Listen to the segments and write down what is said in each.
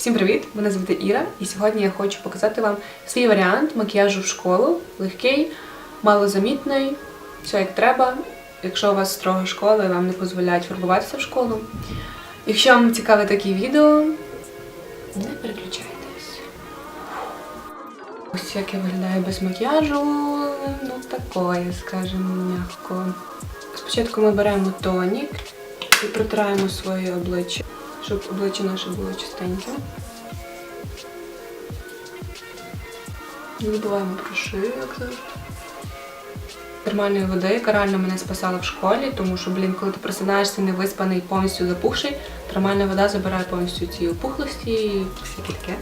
Всім привіт! Мене звати Іра, і сьогодні я хочу показати вам свій варіант макіяжу в школу. Легкий, малозамітний, все як треба. Якщо у вас строга школа і вам не дозволяють фарбуватися в школу. Якщо вам цікаве такі відео, не переключайтесь. Ось як я виглядаю без макіяжу, ну такое, скажімо, м'яко. Спочатку ми беремо тонік і протираємо своє обличчя, щоб обличчя наше було чистеньке. Не забуваємо про шию, як завжди. Термальної води, яка реально мене спасала в школі, тому що, блін, коли ти просинаєшся невиспаний, повністю запухший, термальна вода забирає повністю ці опухлості і всяке таке.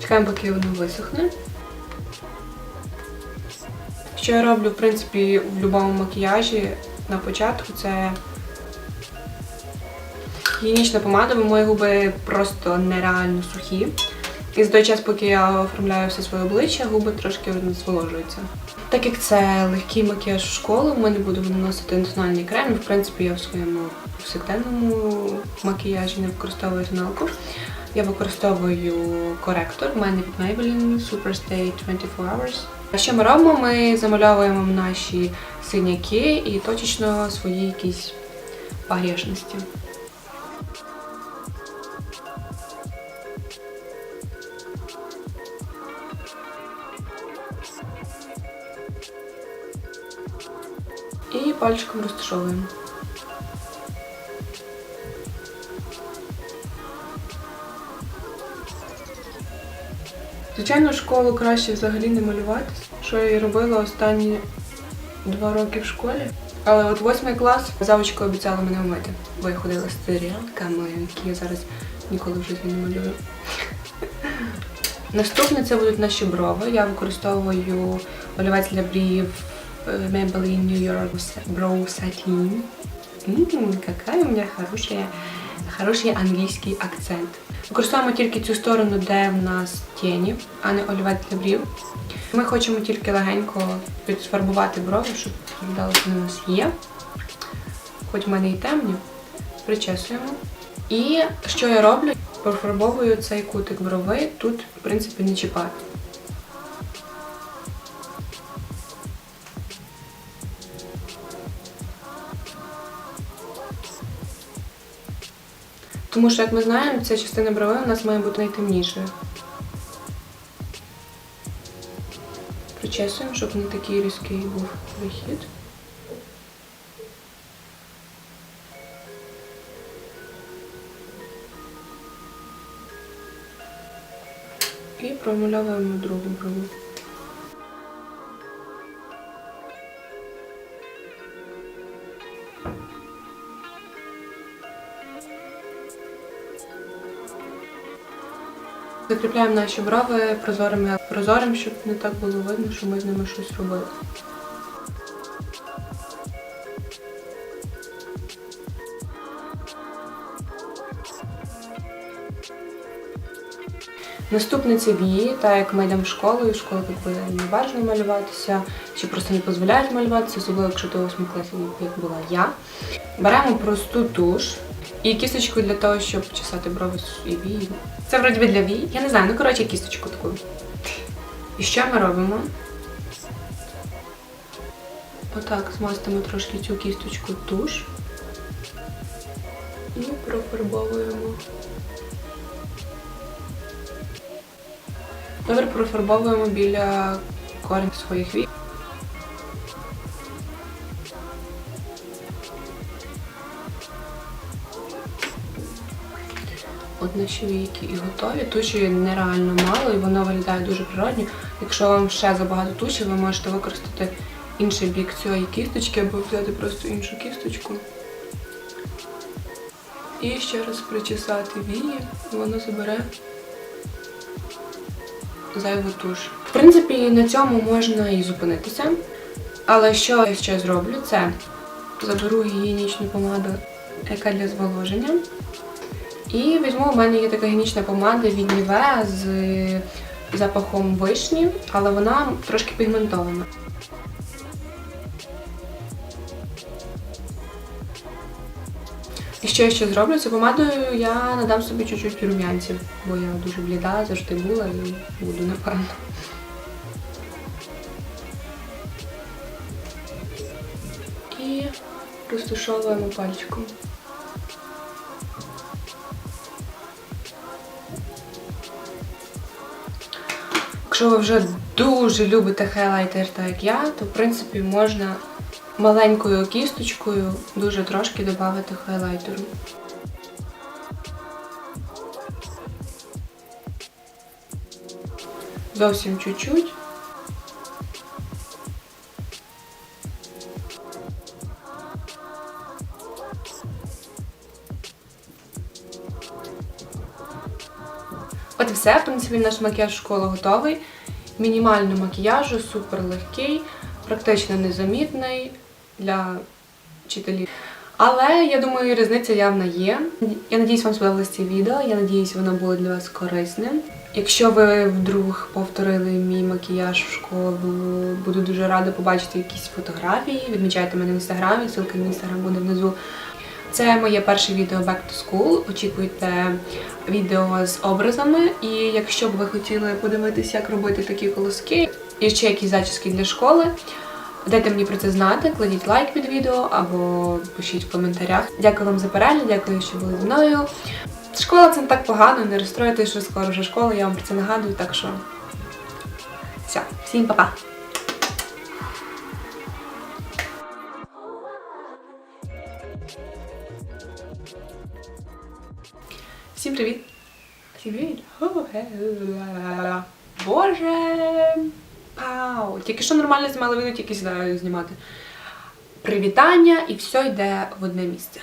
Чекаємо, поки воно висохне. Що я роблю, в принципі, в будь-якому макіяжі на початку, це гігієнічна помада, бо мої губи просто нереально сухі. І за той час, поки я оформляю все своє обличчя, губи трошки зволожуються. Так як це легкий макіяж в школу, ми не будемо наносити тональний крем. В принципі, я в своєму повсякденному макіяжі не використовую тоналку. Я використовую коректор. У мене від Maybelline Superstay 24 Hours. Що ми робимо? Ми замальовуємо наші синяки і точечно свої якісь погрешності. Пальчиком розташовуємо. Звичайно, школу краще взагалі не малювати, що я і робила останні два роки в школі. Але от восьмий клас завочка обіцяла мене вмити, бо я ходила з стрілками, які я зараз ніколи в житті не малюю. Наступне це будуть наші брови. Я використовую олівець для брів Maybelline New York Brow Satin. Ммм, какая у меня хорошая, хороший англійський акцент. Використовуємо тільки цю сторону, де в нас тіні, а не олівець для брів. Ми хочемо тільки легенько підфарбувати брови, щоб виглядало, що у нас є. Хоч в мене і темні. Причесуємо. І що я роблю? Профарбовую цей кутик брови, тут, в принципі, не чіпати. Тому що, як ми знаємо, ця частина брови у нас має бути найтемнішою. Причесуємо, щоб не такий різкий був вихід. І промальовуємо другу брову. Закріпляємо наші брови прозорими, прозорим, щоб не так було видно, що ми з ними щось робили. Наступне це вії, так як ми йдемо в школу, і в школу якби не бажано малюватися, чи просто не дозволяють малюватися, особливо якщо ти у 8 класі, як була я. Беремо просту туш і кісточку для того, щоб чесати брови і вії. Це вроді би для вій. Я не знаю, ну коротше кісточку таку. І що ми робимо? Отак змастимо трошки цю кісточку туш і профарбовуємо. Добре профарбовуємо біля корень своїх вій. Війки і готові. Туші нереально мало і воно виглядає дуже природньо. Якщо вам ще забагато туші, ви можете використати інший бік цієї кісточки або взяти просто іншу кісточку. І ще раз причесати вії, воно забере зайву туш. В принципі, на цьому можна і зупинитися. Але що я ще зроблю, це заберу гігієнічну помаду, яка для зволоження. І візьму, у мене є така гігієнічна помада від Нівеа з запахом вишні, але вона трошки пігментована. І що я ще зроблю? Це помадою я надам собі чуть-чуть рум'янців, бо я дуже бліда, завжди була і буду, напевно. І розташовуємо пальчиком. Якщо ви вже дуже любите хайлайтер, так як я, то в принципі можна маленькою кісточкою дуже трошки додати хайлайтеру. Зовсім чуть-чуть. Все, в принципі, наш макіяж школи готовий. Мінімально макіяжу, супер легкий, практично незамітний для вчителів. Але я думаю, різниця явна є. Я надіюсь, вам сподобалось це відео. Я надіюсь, воно було для вас корисним. Якщо ви вдруг повторили мій макіяж в школу, буду дуже рада побачити якісь фотографії. Відмічайте мене в інстаграмі, ссылка на інстаграм буде внизу. Це моє перше відео Back to School. Очікуйте відео з образами. І якщо б ви хотіли подивитися, як робити такі колоски, і ще якісь зачіски для школи, дайте мені про це знати, кладіть лайк під відео або пишіть в коментарях. Дякую вам за перегляд, дякую, що були зі мною. Школа це не так погано, не розстроюйтесь, що скоро вже школа, я вам про це нагадую, так що все, всім па-па! Всім привіт! Всім привіт! Боже! Пау! Тільки що нормально знімали відео, тільки сюди знімати. Привітання і все йде в одне місце.